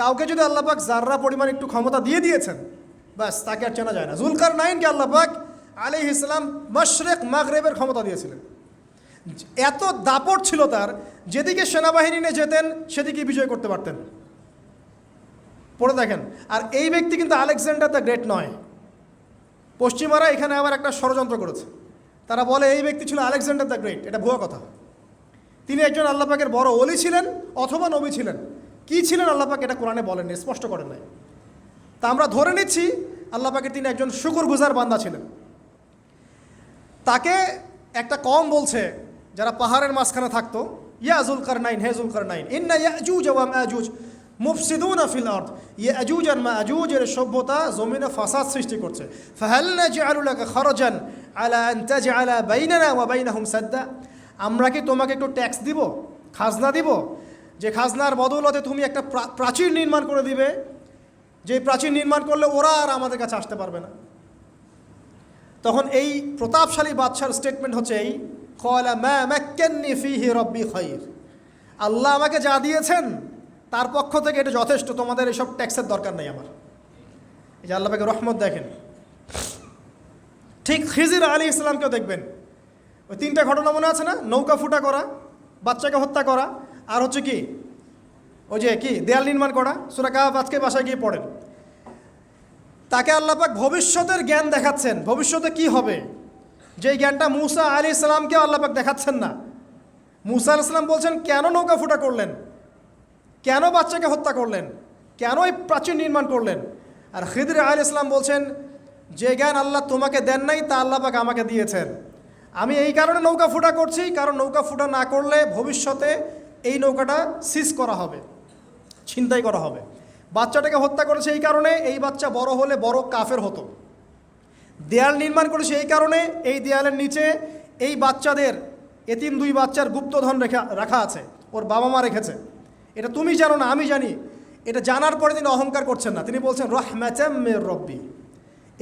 কাউকে যদি আল্লাপাক জাররা পরিমাণ একটু ক্ষমতা দিয়ে দিয়েছেন, ব্যাস, তাকে আর চেনা যায় না। জুলকার নাইনকে আল্লাপাক আলী ইসলাম মশরেক মাগরেবের ক্ষমতা দিয়েছিলেন। এত দাপট ছিল তার, যেদিকে সেনাবাহিনী নিয়ে যেতেন সেদিকে বিজয় করতে পারতেন। পড়ে দেখেন, আর এই ব্যক্তি কিন্তু আলেকজান্ডার দ্য গ্রেট নয়। পশ্চিমারা এখানে আবার একটা ষড়যন্ত্র করেছে। তারা বলে, এই ব্যক্তি ছিল আলেকজান্ডার দ্য গ্রেট, এটা ভুয়া কথা। তিনি একজন আল্লাপাকের বড় অলি ছিলেন, অথবা নবী ছিলেন। কি ছিলেন আল্লাপাক এটা কোরআনে বলেননি, স্পষ্ট করেন নাই। তা আমরা ধরে নিচ্ছি আল্লাপাকের তিনি একজন শুকুর গুজার বান্দা ছিলেন। তাকে একটা কম বলছে যারা পাহাড়ের মাঝখানে থাকতো, ইয়া জুলকার নাইন হে জুলকার নাইন ইন্না ইয়াজুজ মাজুজ, মুফসিদুনা ফিল আরদ, ইয়াজুজ আর মাজুজের সভ্যতা জমিনে ফাসাদ সৃষ্টি করছে। ফাহাল নাজআলু লাকা খরজান আলা আন তাজআলা বাইনানা ওয়া বাইনাহুম সাদ্দা, আমরা কি তোমাকে একটু ট্যাক্স দিব, খাজনা দিব? যে খাজনার বদৌলতে তুমি একটা প্রা- প্রাচীর নির্মাণ করে দিবে, যে প্রাচীর নির্মাণ করলে ওরা আর আমাদের কাছে আসতে পারবে না। তখন এই প্রতাপশালী বাদশার স্টেটমেন্ট হচ্ছে এই ম্যা ম্যাক্কেন্নি ফিহি রব্বি খৈর আল্লাহ আমাকে যা দিয়েছেন, তার পক্ষ থেকে এটা যথেষ্ট, তোমাদের এসব ট্যাক্সের দরকার নেই আমার। এই যে আল্লাহকে রহমত দেখেন। ঠিক খিজির আলী ইসলামকেও দেখবেন। ওই তিনটা ঘটনা মনে আছে না? নৌকা ফুটা করা, বাচ্চাকে হত্যা করা, আর হচ্ছে কি? ওই যে কি, দেয়াল নির্মাণ করা? সুরা কাহাব আজকে বাসায় গিয়ে পড়েন। তাকে আল্লাপাক ভবিষ্যতের জ্ঞান দেখাচ্ছেন। ভবিষ্যতে কি হবে? যেই জ্ঞানটা মুসা আলী ইসলামকে আল্লাপাক দেখাচ্ছেন না। মুসা আল ইসলাম বলছেন, কেন নৌকা ফুটা করলেন? কেন বাচ্চাকে হত্যা করলেন? কেন এই প্রাচীর নির্মাণ করলেন? আর খিদির আলী ইসলাম বলছেন, যে জ্ঞান আল্লাহ তোমাকে দেন নাই, তা আল্লাপাক আমাকে দিয়েছেন। আমি এই কারণে নৌকা ফুটা করছি, কারণ নৌকা ফুটা না করলে ভবিষ্যতে এই নৌকাটা সিজ করা হবে। ছিনতাই করা হবে। বাচ্চাটাকে হত্যা করেছে এই কারণে, এই বাচ্চা বড় হলে বড় কাফের হতো। দেয়াল নির্মাণ করেছে এই কারণে, এই দেয়ালের নিচে এই বাচ্চাদের এতিম দুই বাচ্চার গুপ্তধন রেখা, রাখা আছে, ওর বাবা মা রেখেছে। এটা তুমি জানো না, আমি জানি। এটা জানার পরে তিনি অহংকার করছেন না। তিনি বলছেন রহম্যাচাম মের রব্বি।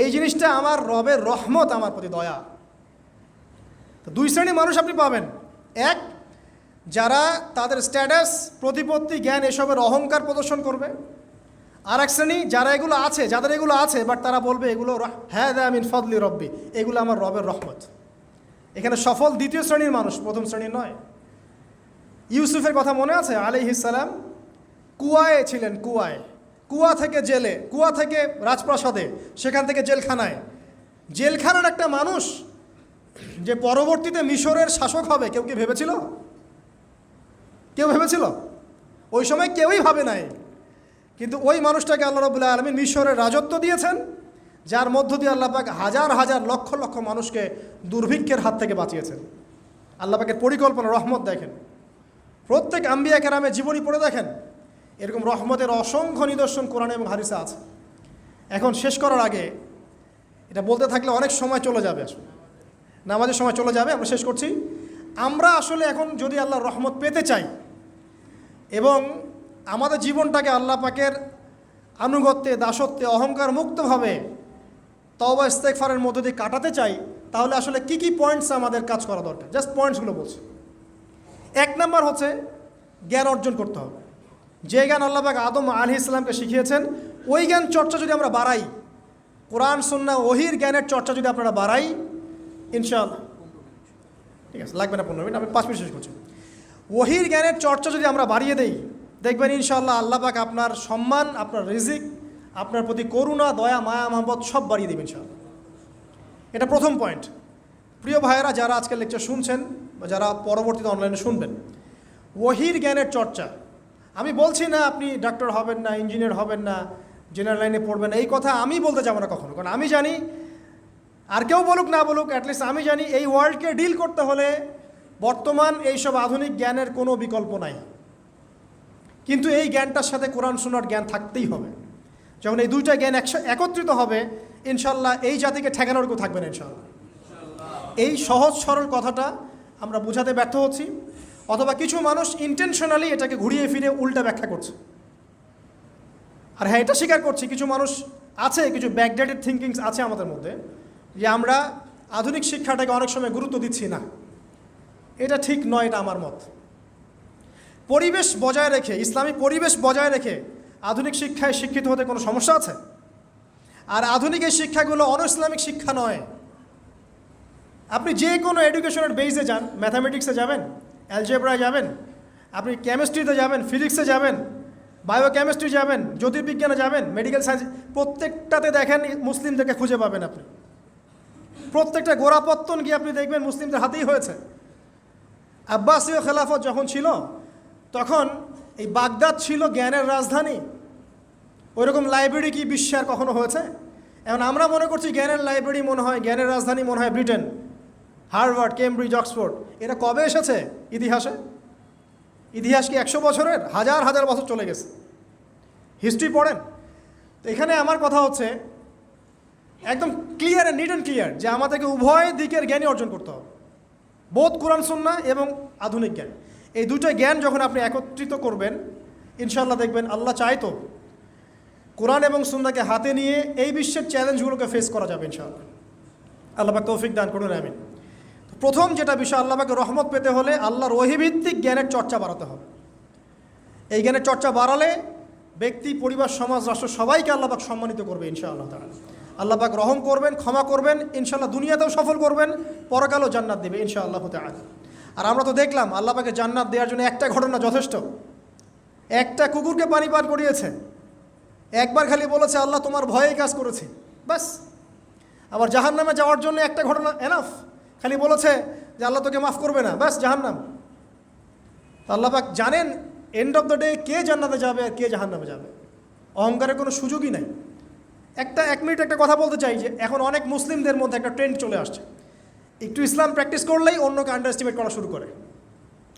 এই জিনিসটা আমার রবের রহমত আমার প্রতি দয়া। তো দুই শ্রেণির মানুষ আপনি পাবেন। এক যারা তাদের স্ট্যাটাস প্রতিপত্তি, জ্ঞান এসবের অহংকার প্রদর্শন করবে। আর এক শ্রেণি, যারা এগুলো আছে, যাদের এগুলো আছে বাট তারা বলবে এগুলো হ্যাঁ দা মিন ফদলি রব্বি, এগুলো আমার রবের রহমত। এখানে সফল দ্বিতীয় শ্রেণির মানুষ, প্রথম শ্রেণির নয়। ইউসুফের কথা মনে আছে? আলি ইসালাম কুয়ায় ছিলেন, কুয়ায়। কুয়া থেকে জেলে, কুয়া থেকে রাজপ্রাসাদে, সেখান থেকে জেলখানায়। জেলখানার একটা মানুষ, যে পরবর্তীতে মিশরের শাসক হবে, কেউ কি ভেবেছিল? কেউ ভেবেছিল? ওই সময় কেউই ভাবে নাই। কিন্তু ওই মানুষটাকে আল্লাহ রবুল্লাহ আলমী মিশরের রাজত্ব দিয়েছেন, যার মধ্য দিয়ে আল্লাহ পাক হাজার হাজার লক্ষ লক্ষ মানুষকে দুর্ভিক্ষের হাত থেকে বাঁচিয়েছেন। আল্লাহ পাকের পরিকল্পনা, রহমত দেখেন। প্রত্যেক আম্বিয়া কেরামে জীবনী পড়ে দেখেন, এরকম রহমতের অসংখ্য নিদর্শন কোরআন এবং হারিসে আছে। এখন শেষ করার আগে এটা বলতে থাকলে অনেক সময় চলে যাবে আসলে। নামাজের সময় চলে যাবে, আমরা শেষ করছি। আমরা আসলে এখন যদি আল্লাহর রহমত পেতে চাই এবং আমাদের জীবনটাকে আল্লাহ পাকের আনুগত্যে, দাসত্বে, অহংকার মুক্তভাবে তওবা ইস্তেকফারের মধ্য দিয়ে কাটাতে চাই, তাহলে আসলে কি কি পয়েন্টস আমাদের কাজ করা দরকার? জাস্ট পয়েন্টসগুলো বলছি। এক নাম্বার হচ্ছে জ্ঞান অর্জন করতে হবে। যে জ্ঞান আল্লাহ পাক আদম আলি ইসলামকে শিখিয়েছেন, ওই জ্ঞান চর্চা যদি আমরা বাড়াই, কোরআন, সন্না, ওহির জ্ঞানের চর্চা যদি আপনারা বাড়াই, ইনশাআল্লাহ। ঠিক আছে, লাগবে না পনেরো মিনিট, আমি পাঁচ মিনিট শেষ করছি। ওহির জ্ঞানের চর্চা যদি আমরা বাড়িয়ে দেই, দেখবেন ইনশাল্লাহ আল্লাহ পাক আপনার সম্মান, আপনার রিজিক, আপনার প্রতি করুণা, দয়া, মায়া, মহব্বত সব বাড়িয়ে দেবেন ইনশাআল্লাহ। এটা প্রথম পয়েন্ট প্রিয় ভাইয়েরা, যারা আজকের লেকচার শুনছেন বা যারা পরবর্তীতে অনলাইনে শুনবেন, ওহির জ্ঞানের চর্চা। আমি বলছি না আপনি ডাক্তার হবেন না ইঞ্জিনিয়ার হবেন না জেনারেল লাইনে পড়বেন এই কথা আমি বলতে যাব না কখনো। কারণ আমি জানি, আর কেউ বলুক না বলুক অ্যাটলিস্ট আমি জানি এই ওয়ার্ল্ডকে ডিল করতে হলে বর্তমান এইসব আধুনিক জ্ঞানের কোনো বিকল্প নাই। কিন্তু এই জ্ঞানটার সাথে কোরআন শোনার জ্ঞান থাকতেই হবে। যখন এই দুইটা জ্ঞান একত্রিত হবে ইনশাল্লাহ এই জাতিকে ঠেকানোর কেউ থাকবে না ইনশাল্লাহ এই সহজ সরল কথাটা আমরা বোঝাতে ব্যর্থ হচ্ছি, অথবা কিছু মানুষ ইন্টেনশনালি এটাকে ঘুরিয়ে ফিরে উল্টা ব্যাখ্যা করছে। আর হ্যাঁ এটা স্বীকার করছি, কিছু মানুষ আছে, কিছু ব্যাকডেটেড থিঙ্কিংস আছে আমাদের মধ্যে, যে আমরা আধুনিক শিক্ষাটাকে অনেক সময় গুরুত্ব দিচ্ছি না। এটা ঠিক নয় এটা আমার মত। পরিবেশ বজায় রেখে, ইসলামী পরিবেশ বজায় রেখে আধুনিক শিক্ষায় শিক্ষিত হতে কোনো সমস্যা আছে? আর আধুনিক এই শিক্ষাগুলো অন ইসলামিক শিক্ষা নয়। আপনি যে কোনো এডুকেশনের বেসে যান ম্যাথামেটিক্সে যাবেন অ্যালজেব্রায় যাবেন, আপনি কেমিস্ট্রিতে যাবেন ফিজিক্সে যাবেন বায়োকেমিস্ট্রি যাবেন, জ্যোতির্বিজ্ঞানে যাবেন মেডিকেল সায়েন্স প্রত্যেকটাতে দেখেন মুসলিমদেরকে খুঁজে পাবেন আপনি। প্রত্যেকটা গোড়াপত্তন গিয়ে আপনি দেখবেন মুসলিমদের হাতেই হয়েছে। আব্বাসীয় খেলাফত যখন ছিল, তখন এই বাগদাদ ছিল জ্ঞানের রাজধানী। ওইরকম লাইব্রেরি কি বিশ্বে আর কখনো হয়েছে? এখন আমরা মনে করছি জ্ঞানের লাইব্রেরি মনে হয়, জ্ঞানের রাজধানী মনে হয় ব্রিটেন, হার্ভার্ড, কেমব্রিজ, অক্সফোর্ড। এটা কবে এসেছে ইতিহাসে? ইতিহাস কি একশো বছরের? হাজার হাজার বছর চলে গেছে। হিস্ট্রি পড়েন। তো এখানে আমার কথা হচ্ছে, একদম ক্লিয়ার নিট অ্যান্ড ক্লিয়ার যে আমাদেরকে উভয় দিকের জ্ঞানই অর্জন করতে হবে। বোধ কোরআন, সুন্না এবং আধুনিক জ্ঞান। এই দুটো জ্ঞান যখন আপনি একত্রিত করবেন ইনশাল্লাহ দেখবেন আল্লাহ চাইতো কোরআন এবং সুন্নাকে হাতে নিয়ে এই বিশ্বের চ্যালেঞ্জগুলোকে ফেস করা যাবে ইনশাআল্লাহ। আল্লাহবাক তৌফিক দান করুন, আমিন। প্রথম যেটা বিষয় আল্লাহবাকে রহমত পেতে হলে আল্লাহ রহিভিত্তিক জ্ঞানের চর্চা বাড়াতে হবে। এই জ্ঞানের চর্চা বাড়ালে ব্যক্তি, পরিবার, সমাজ, রাষ্ট্র সবাইকে আল্লাহবাক সম্মানিত করবে ইনশাআল্লাহ তাআলা। আল্লাহবাক রহম করবেন, ক্ষমা করবেন ইনশাল্লাহ দুনিয়াতেও সফল করবেন, পরকালও জান্নাত দেবে, ইনশাআল্লাহ তাআলা। আর আমরা তো দেখলাম আল্লাহবাকে জান্নাত দেওয়ার জন্য একটা ঘটনা যথেষ্ট। একটা কুকুরকে পানি পান করিয়েছে। একবার খালি বলেছে, আল্লাহ তোমার ভয়েই কাজ করেছি। বাস আবার জাহান নামে যাওয়ার জন্য একটা ঘটনা এনাফ খালি বলেছে যে, আল্লাহ তোকে মাফ করবে না। ব্যাস, জাহান্নাম। তো আল্লাহ পাক জানেন এন্ড অফ দ্য ডে কে জান্নাতে যাবে আর কে জাহান্নামে যাবে। অহংকারের কোনো সুযোগই নাই। একটা, এক মিনিট একটা কথা বলতে চাই যে এখন অনেক মুসলিমদের মধ্যে একটা ট্রেন্ড চলে আসছে। একটু ইসলাম প্র্যাকটিস করলেই অন্যকে আন্ডার এস্টিমেট করা শুরু করে।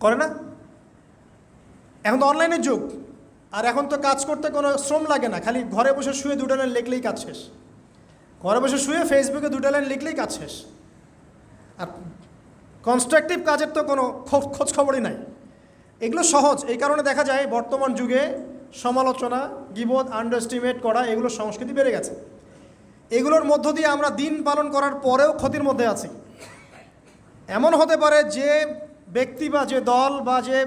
করে না? এখন তো অনলাইনের যুগ। আর এখন তো কাজ করতে কোনো শ্রম লাগে না। খালি ঘরে বসে শুয়ে দুটো লাইন লিখলেই কাজ শেষ। ঘরে বসে শুয়ে ফেসবুকে দুটো লাইন লিখলেই কাজ শেষ। আর কনস্ট্রাকটিভ কাজের তো কোনো খোঁজ খবরই নাই। এগুলো সহজ। এই কারণে দেখা যায় বর্তমান যুগে সমালোচনা গিবোধ আন্ডারস্টিমেট করা, এগুলো সংস্কৃতি বেড়ে গেছে। এগুলোর মধ্য দিয়ে আমরা দিন পালন করার পরেও ক্ষতির মধ্যে আছি। এমন হতে পারে যে ব্যক্তি বা যে দল বা যে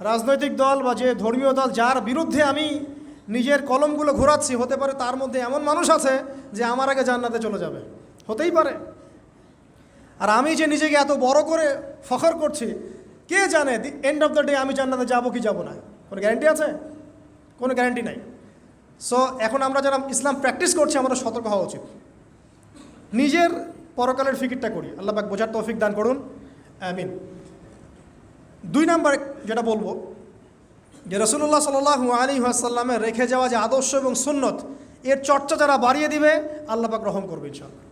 রাজনৈতিক দল বা যে ধর্মীয় দল, যার বিরুদ্ধে আমি নিজের কলমগুলো ঘোরাচ্ছি, হতে পারে তার মধ্যে এমন মানুষ আছে যে আমার আগে জান্নাতে চলে যাবে। হতেই পারে। আর আমি যে নিজেকে এত বড় করে ফখর করছি, কে জানে the end of the day আমি জান্নাতে যাব কি যাব না? কোনো গ্যারান্টি আছে? কোনো গ্যারান্টি নাই। সো এখন আমরা যারা ইসলাম প্র্যাকটিস করছি আমাদের সতর্ক হওয়া উচিত। নিজের পরকালের ফিকিরটা করি। আল্লাহ পাক বোঝার তৌফিক দান করুন। আমিন। দুই নাম্বার যেটা বলব, যে রসুল্লাহ সাল আলী আসাল্লামের রেখে যাওয়া যে আদর্শ এবং সুন্নত, এর চর্চা যারা বাড়িয়ে দিবে, আল্লাহ পাক রহম করবে ইনশাল্লাহ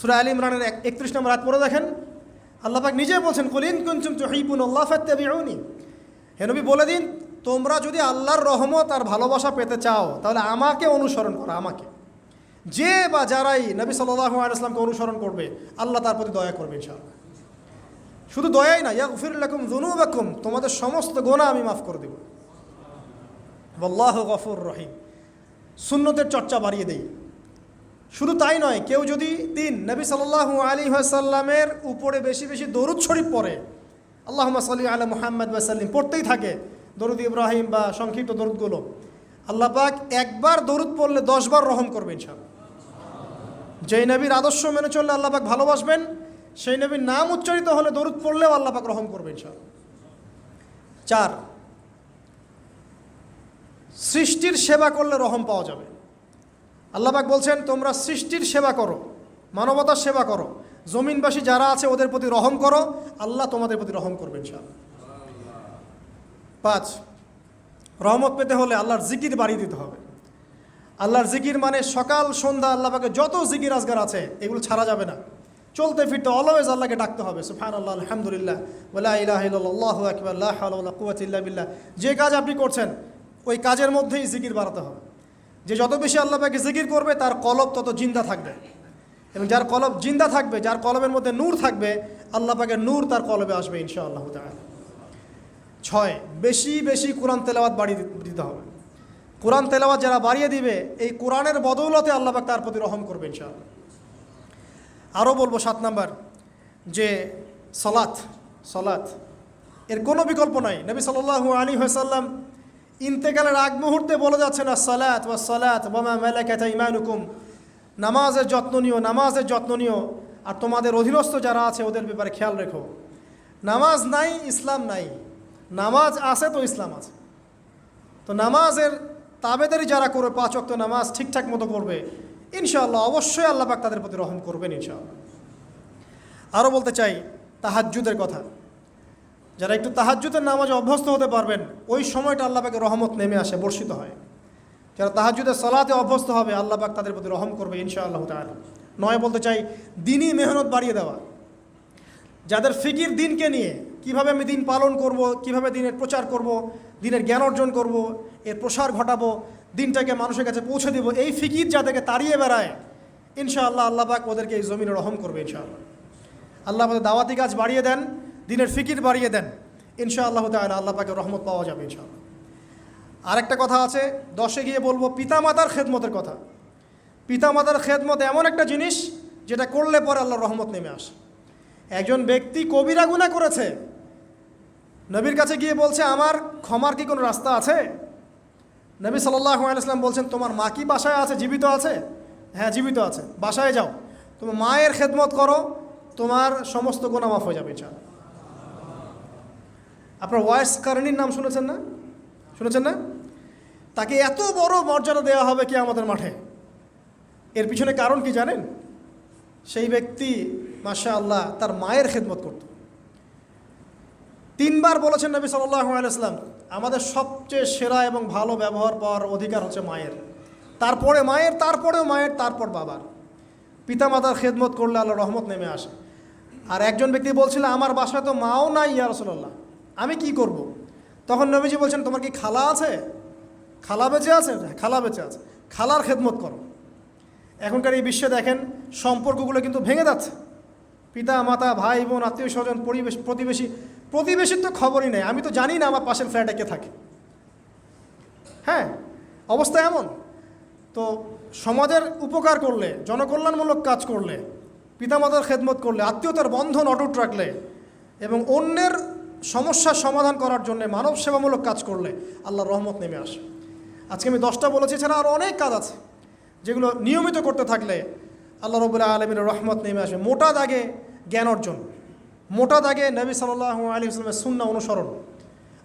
সুরা আলী ইমরানের এক একত্রিশ নম্বর রাত পড়ে দেখেন। আল্লাহ পাক নিজে বলছেন কলিন কুনচুম তুহিবুন আল্লাহ ফাত্তাবিউনি। হে নবী বলে দিন তোমরা যদি আল্লাহর রহমত আর ভালোবাসা পেতে চাও, তাহলে আমাকে অনুসরণ করো, আমাকে। যে বা যারাই নবী সাল্লাহ আলাইসলামকে অনুসরণ করবে, আল্লাহ তার প্রতি দয়া করবে ইনশাআল্লাহ। শুধু দয়াই না ইয়া গফিরুল্লাকুম জুনুবাকুম তোমাদের সমস্ত গোনা আমি মাফ করে দেব। আল্লাহ গফুর রহিম। সুন্নতের চর্চা বাড়িয়ে দেই। শুধু তাই নয়, কেউ যদি তিন নবী সাল্লাল্লাহু আলী সাল্লামের উপরে বেশি বেশি দরুদ শরীফ পড়ে আল্লাহ সাল্লি আলা মোহাম্মদ সাল্লিম পড়তেই থাকে দরুদ ইব্রাহিম বা সংক্ষিপ্ত দরুদগুলো। আল্লাহ পাক একবার দরুদ পড়লে দশবার রহম করবে, ইনশাআল্লাহ। যেই নবীর আদর্শ মেনে চললে আল্লাহ পাক ভালোবাসবেন, সেই নবীর নাম উচ্চারিত হলে দরুদ পড়লেও আল্লাহ পাক রহম করবে, ইনশাআল্লাহ। চার, সৃষ্টির সেবা করলে রহম পাওয়া যাবে। আল্লাহ পাক বলছেন, তোমরা সৃষ্টির সেবা করো, মানবতার সেবা করো। জমিনবাসী যারা আছে, ওদের প্রতি রহম করো, আল্লাহ তোমাদের প্রতি রহম করবেন ইনশাআল্লাহ। পাঁচ, রহমত পেতে হলে আল্লাহর জিকির বাড়িয়ে দিতে হবে। আল্লাহর জিকির মানে সকাল, সন্ধ্যা আল্লাহ পাকে যত জিকির আজগার আছে, এগুলো ছাড়া যাবে না। চলতে ফিরতে অলওয়েজ আল্লাহকে ডাকতে হবে। সুফান আল্লাহ আলহামদুলিল্লাহ ওলা আল্লাহ আকবর যে কাজ আপনি করছেন, ওই কাজের মধ্যেই জিকির বাড়াতে হবে। যে যত বেশি আল্লাহ পাকে জিকির করবে, তার কলব তত জিন্দা থাকবে। এবং যার কলব জিন্দা থাকবে, যার কলবের মধ্যে নূর থাকবে, আল্লাহ পাকের নূর তার কলবে আসবে ইনশা আল্লাহ ছয়, বেশি বেশি কোরআন তেলাওয়াত বাড়িয়ে দিতে হবে। কোরআন তেলাওয়াত যারা বাড়িয়ে দিবে, এই কোরআনের বদৌলতে আল্লাহ পাক তার প্রতি রহম করবে ইনশাআল্লাহ। আরও বলব সাত নাম্বার, যে সলাৎ সলাৎ এর কোনো বিকল্প নাই। নবী সাল্লাল্লাহু আলী হাসাল্লাম ইন্তেকালের আগ মুহূর্তে বলে যাচ্ছেন সালাত ওয়া সালাত ওয়ামা মালাকাত ইমানুকুম নামাজের যত্ন নিও, নামাজের যত্ন নিও। আর তোমাদের অধীনস্থ যারা আছে, ওদের ব্যাপারে খেয়াল রেখো। নামাজ নাই, ইসলাম নাই। নামাজ আছে তো ইসলাম আছে। তো নামাজের তাবেদারি যারা করবে, পাঁচ অক্ত নামাজ ঠিকঠাক মতো করবে, ইনশাআল্লাহ অবশ্যই আল্লাহ পাক তাদের প্রতি রহম করবেন ইনশাআল্লাহ। আরও বলতে চাই, তাহাজ্জুদের কথা। যারা একটু তাহাজ্জুদের নামাজে অভ্যস্ত হতে পারবেন, ওই সময়টা আল্লাহ পাকে রহমত নেমে আসে, বর্ষিত হয়। যারা তাহাজ্জুদের সলাতে অভ্যস্ত হবে, আল্লাহ পাক তাদের প্রতি রহম করবে ইনশাআল্লাহ তাআলা। নয় বলতে চাই, দিনই মেহনত বাড়িয়ে দেওয়া। যাদের ফিকির দিনকে নিয়ে কীভাবে আমি দিন পালন করব, কীভাবে দিনের প্রচার করব, দিনের জ্ঞান অর্জন করব, এর প্রসার ঘটাবো, দিনটাকে মানুষের কাছে পৌঁছে দেব, এই ফিকির যাদেরকে তাড়িয়ে বেড়ায়, ইনশাআল্লাহ আল্লাহ পাক ওদেরকে এই জমিনে রহম করবে ইনশাআল্লাহ। আল্লাহ আমাদের দাওয়াতি কাজ বাড়িয়ে দেন, দিনের ফিকির বাড়িয়ে দেন, ইনশাআল্লাহ তাআলা আল্লাহ পাকে রহমত পাওয়া যাবে ইনশাআল্লাহ। আরেকটা কথা আছে, দশে গিয়ে বলব পিতামাতার খেদমতের কথা। পিতামাতার খেদমত এমন একটা জিনিস, যেটা করলে পরে আল্লাহর রহমত নেমে আসে। একজন ব্যক্তি কবিরা গুনাহ করেছে নবীর কাছে গিয়ে বলছে, আমার ক্ষমার কি কোনো রাস্তা আছে? নবী সাল্লাহ আলাইসলাম বলছেন, তোমার মা কি বাসায় আছে? জীবিত আছে? হ্যাঁ জীবিত আছে। বাসায় যাও। তোমার মায়ের খেদমত করো, তোমার সমস্ত গুণা মাফ হয়ে যাবে ইনশাআল্লাহ। আপনার ওয়াইস কারণীর নাম শুনেছেন না? শুনেছেন না? তাকে এত বড় মর্যাদা দেওয়া হবে কি আমাদের মাঠে। এর পিছনে কারণ কি জানেন? সেই ব্যক্তি মাশা আল্লাহ তার মায়ের খেদমত করত। তিনবার বলেছেন নবী সাল্লাহ আলাইসলাম আমাদের সবচেয়ে সেরা এবং ভালো ব্যবহার পাওয়ার অধিকার হচ্ছে মায়ের। তারপরে মায়ের, তারপরেও মায়ের, তারপর বাবার। পিতামাতার খেদমত করলে আল্লাহ রহমত নেমে আসে। আর একজন ব্যক্তি বলছিল, আমার বাসায় তো মাও নাই ইয়া রসল্লাহ আমি কি করব। তখন নবীজি বলছেন, তোমার কি খালা আছে? খালা বেঁচে আছে, খালা বেঁচে আছে। খালার খেদমত করো। এখনকার এই বিশ্বে দেখেন, সম্পর্কগুলো কিন্তু ভেঙে যাচ্ছে। পিতা, মাতা, ভাই, বোন আত্মীয় স্বজন পরিবেশ, প্রতিবেশী প্রতিবেশীর তো খবরই নেই। আমি তো জানি না আমার পাশের ফ্ল্যাটে কে থাকে। হ্যাঁ অবস্থা এমন। তো সমাজের উপকার করলে, জনকল্যাণমূলক কাজ করলে, পিতামাতার খেদমত করলে, আত্মীয়তার বন্ধন অটুট রাখলে, এবং অন্যের সমস্যার সমাধান করার জন্য মানব সেবামূলক কাজ করলে আল্লাহর রহমত নেমে আসে। আজকে আমি দশটা বলেছি, এছাড়া আরও অনেক কাজ আছে, যেগুলো নিয়মিত করতে থাকলে আল্লাহ রবুল্লাহ আলমিনের রহমত নেমে আসে। মোটা দাগে জ্ঞান অর্জন। মোটা দাগে নবী সাল্লাহ আলী ইসলামের সুন্না অনুসরণ।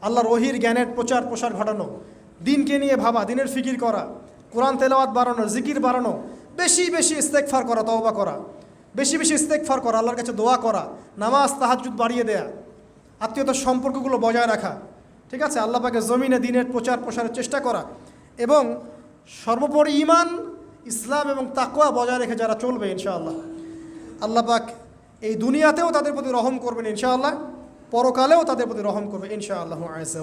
আল্লাহর রহির জ্ঞানের প্রচার প্রসার ঘটানো, দিনকে নিয়ে ভাবা, দিনের ফিকির করা, কোরআন তেলাওয়াত বাড়ানো, জিকির বাড়ানো, বেশি বেশি ইস্তেকফার করা, তওবা করা, বেশি বেশি ইস্তেকফার করা, আল্লাহর কাছে দোয়া করা, নামাজ তাহাজুদ বাড়িয়ে দেয়া, আত্মীয়তার সম্পর্কগুলো বজায় রাখা, ঠিক আছে? আল্লাহ পাকে জমিনে দিনের প্রচার প্রসারের চেষ্টা করা এবং সর্বোপরি ইমান ইসলাম এবং তাকোয়া বজায় রেখে যারা চলবে ইনশাআল্লাহ। আল্লাহ পাক এই দুনিয়াতেও তাদের প্রতি রহম করবেন ইনশাআল্লাহ পরকালেও তাদের প্রতি রহম করবে ইনশাআল্লাহ আজ